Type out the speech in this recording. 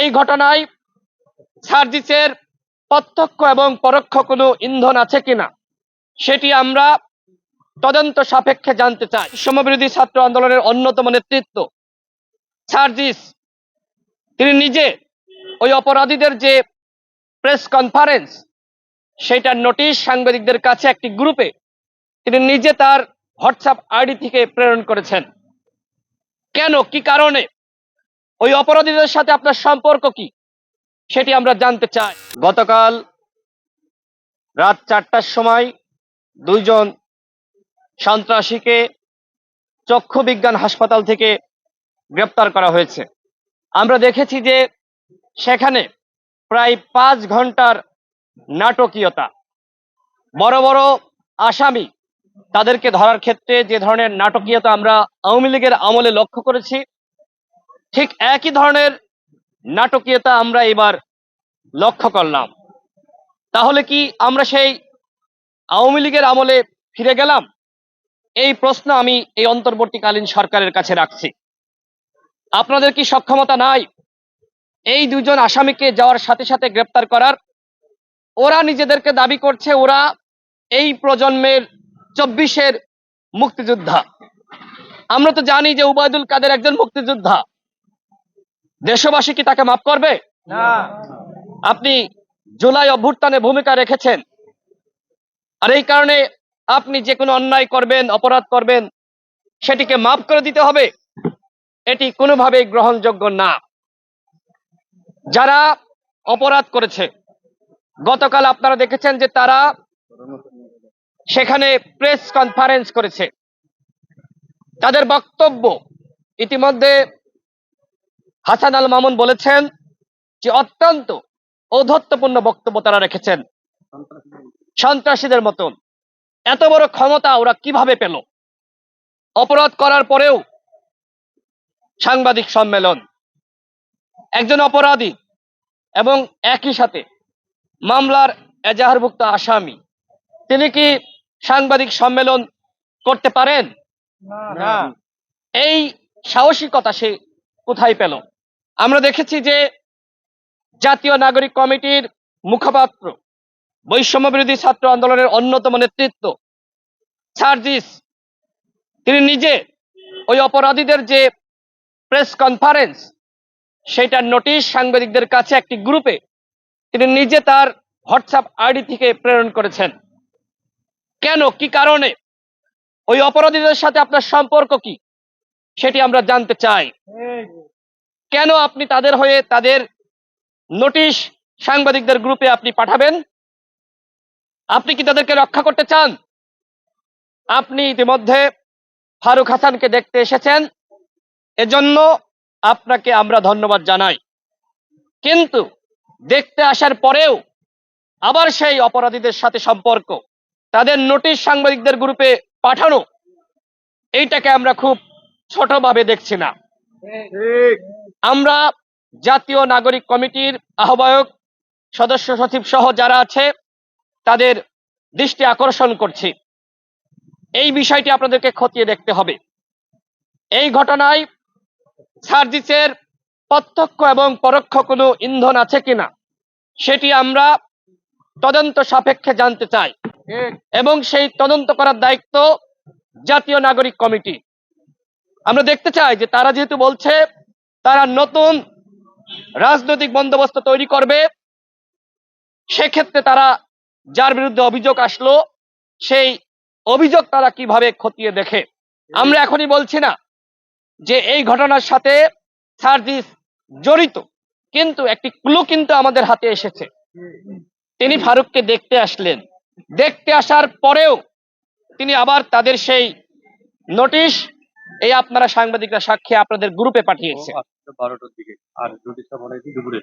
এই ঘটনায় সার্জিসের প্রত্যক্ষ এবং পরোক্ষ কোনো ইন্ধন আছে কিনা, সেটি আমরা তদন্ত সাপেক্ষে জানতে চাই। সমবিরোধী ছাত্র আন্দোলনের অন্যতম নেতৃত্ব সার্জিস, তিনি নিজে ওই অপরাধীদের যে প্রেস কনফারেন্স, সেটার নোটিশ সাংবাদিকদের কাছে একটি গ্রুপে তিনি নিজে তার হোয়াটসঅ্যাপ আইডি থেকে প্রেরণ করেছেন। কেন? কি কারণে? ওই অপরাধীদের সাথে আপনার সম্পর্ক কি? সেটি আমরা জানতে চাই। গতকাল রাত চারটার সময় দুইজন সন্ত্রাসীকে চক্ষু বিজ্ঞান হাসপাতাল থেকে গ্রেপ্তার করা হয়েছে। আমরা দেখেছি যে সেখানে প্রায় পাঁচ ঘণ্টার নাটকীয়তা। বড় বড় আসামি তাদেরকে ধরার ক্ষেত্রে যে ধরনের নাটকীয়তা আমরা আওয়ামী লীগের আমলে লক্ষ্য করেছি ঠিক একই ধরনের নাটকীয়তা আমরা এবার লক্ষ্য করলাম। তাহলে কি আমরা সেই আওয়ামী লীগের আমলে ফিরে গেলাম? এই প্রশ্ন আমি এই অন্তর্বর্তীকালীন সরকারের কাছে রাখছি। আপনাদের কি সক্ষমতা নাই এই দুজন আসামিকে যাওয়ার সাথে সাথে গ্রেপ্তার করার? ওরা নিজেদেরকে দাবি করছে ওরা এই প্রজন্মের চব্বিশের মুক্তিযোদ্ধা। আমরা তো জানি যে উবায়দুল কাদের একজন মুক্তিযোদ্ধা। দেশবাসী কি তাকে মাফ করবে? না। আপনি জুলাই অভ্যুত্থানে ভূমিকা রেখেছেন। আর এই কারণে আপনি যে কোনো অন্যায় করবেন অপরাধ করবেন সেটিকে মাফ করে দিতে হবে। এটি কোনোভাবেই গ্রহণযোগ্য না। যারা অপরাধ করেছে গতকাল আপনারা দেখেছেন যে তারা সেখানে প্রেস কনফারেন্স করেছে। তাদের বক্তব্য ইতিমধ্যে হাসান আল মামুন বলেছেন যে অত্যন্ত ঔদ্ধত্যপূর্ণ বক্তব্য তারা রেখেছেন। সন্ত্রাসীদের মতন। এত বড় ক্ষমতা ওরা কীভাবে পেল? অপরাধ করার পরেও সাংবাদিক সম্মেলন। একজন অপরাধী এবং একই সাথে মামলার এজাহারভুক্ত আসামি। তিনি কি সাংবাদিক সম্মেলন করতে পারেন? এই সাহসিকতা সে কোথায় পেল? আমরা দেখেছি যে জাতীয় নাগরিক কমিটির মুখপাত্র, বৈষম্য বিরোধী ছাত্র আন্দোলনের অন্যতম নেতৃত্ব, সার্জিস, তিনি নিজে ওই অপরাধীদের যে প্রেস কনফারেন্স, সেটার নোটিশ সাংবাদিকদের কাছে একটি গ্রুপে তিনি নিজে তার হোয়াটসঅ্যাপ আইডি থেকে প্রেরণ করেছেন। কেন? কি কারণে? ওই অপরাধীদের সাথে আপনার সম্পর্ক কি? সেটি আমরা জানতে চাই। কেন আপনি তাদের হয়ে তাদের নোটিশ সাংবাদিকদের গ্রুপে আপনি পাঠাবেন? আপনি কি তাদেরকে রক্ষা করতে চান? আপনি ইতিমধ্যে ফারুক হাসানকে দেখতে এসেছেন। এজন্য আপনাকে আমরা ধন্যবাদ জানাই। কিন্তু দেখতে আসার পরেও আবার সেই অপরাধীদের সাথে সম্পর্ক, তাদের নোটিশ সাংবাদিকদের গ্রুপে পাঠানো, এইটাকে আমরা খুব ছোটভাবে দেখছি না। আমরা জাতীয় নাগরিক কমিটির আহ্বায়ক সদস্য সচিব সহ যারা আছে তাদের দৃষ্টি আকর্ষণ করছি। এই বিষয়টি আপনাদেরকে খতিয়ে দেখতে হবে। এই ঘটনায় সার্জিসের প্রত্যক্ষ এবং পরোক্ষ কোনো ইন্ধন আছে কিনা সেটি আমরা তদন্ত সাপেক্ষে জানতে চাই। এবং সেই তদন্ত করার দায়িত্ব জাতীয় নাগরিক কমিটি। আমরা দেখতে চাই যে তারা যেহেতু বলছে তারা নতুন রাজনৈতিক বন্দোবস্ত তৈরি করবে, সেক্ষেত্রে তারা যার বিরুদ্ধে অভিযোগ আসলো, সেই অভিযোগ তারা কীভাবে খতিয়ে দেখে? আমরা এখনই বলছি না যে এই ঘটনার সাথে সার্জিস জড়িত, কিন্তু একটি ক্লু কিন্তু আমাদের হাতে এসেছে। তিনি ফারুককে দেখতে আসলেন। দেখতে আসার পরেও তিনি আবার তাদের সেই নোটিশ এই আপনারা সাংবাদিকরা সাক্ষী আপনাদের গ্রুপে পাঠিয়েছে। বারোটার দিকে। আর নোটিশটা দুপুরে।